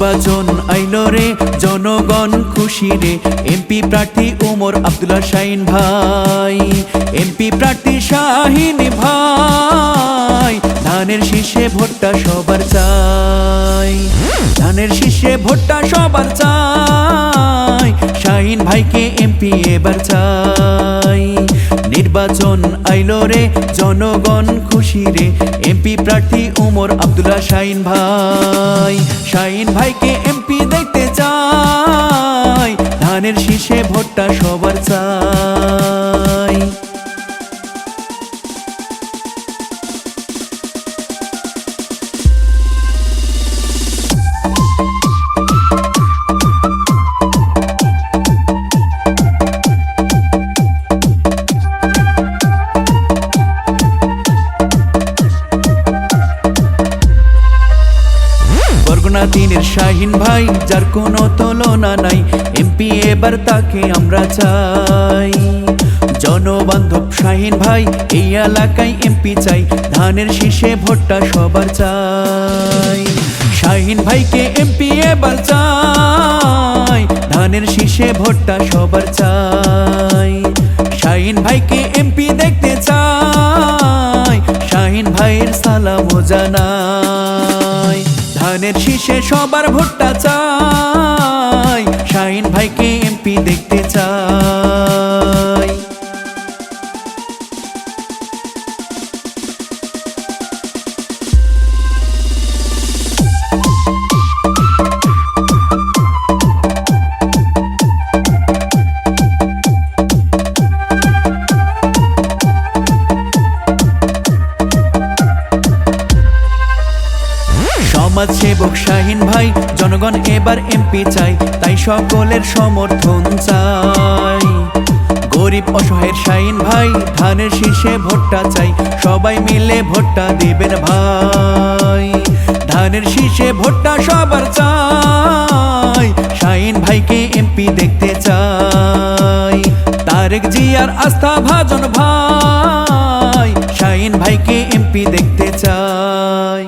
নির্বাচন আইলো রে, জনগণ খুশি রে। এমপি প্রার্থী উমর আব্দুল্লাহ শাহিন ভাই। এমপি প্রার্থী শাহিন ভাই। ধানের শীষে ভোটটা সবার চাই। ধানের শীষে ভোটটা সবার চাই। শাহিন ভাইকে এমপি এবার চাই। নির্বাচন আইলো রে, জনগণ খুশি রে। এমপি প্রার্থী উমর আব্দুল্লা শাহিন ভাই। শাহিন ভাইকে এমপি দেখতে চাই। ধানের শীষে ভোটটা সবার বরগুনা দিনের শাহিন ভাই, যার কোনো তুলনা নাই। এমপি এবার তাকে আমরা চাই। জনবান্ধব শাহিন ভাই, এই এলাকায় এমপি চাই। ধানের শীষে ভোটটা সবার চাই। শাহিন ভাইকে এমপি এবার চাই। ধানের শীষে ভোটটা সবার চাই। শাহিন ভাইকে এমপি দেখতে চাই। শাহিন ভাইয়ের সালামও জানাই। ধানের শীষে সবার ভোটটা চাই। শাহিন ভাইকে এমপি দেখতে চাই। সমাজ সেবক শাহিন ভাই, জনগণ এবার এমপি চাই, তাই সকলের সমর্থন চাই। গরিব অসহায়ের শাহিন ভাই, ধানের শীষে ভোটটা চাই, সবাই মিলে ভোটটা দেবেন ভাই। ধানের শীষে ভোটটা সবার চাই, শাহিন ভাইকে এমপি দেখতে চাই। তারেক জিয়ার আস্থা ভাজন ভাই, শাহিন ভাইকে এমপি দেখতে চাই।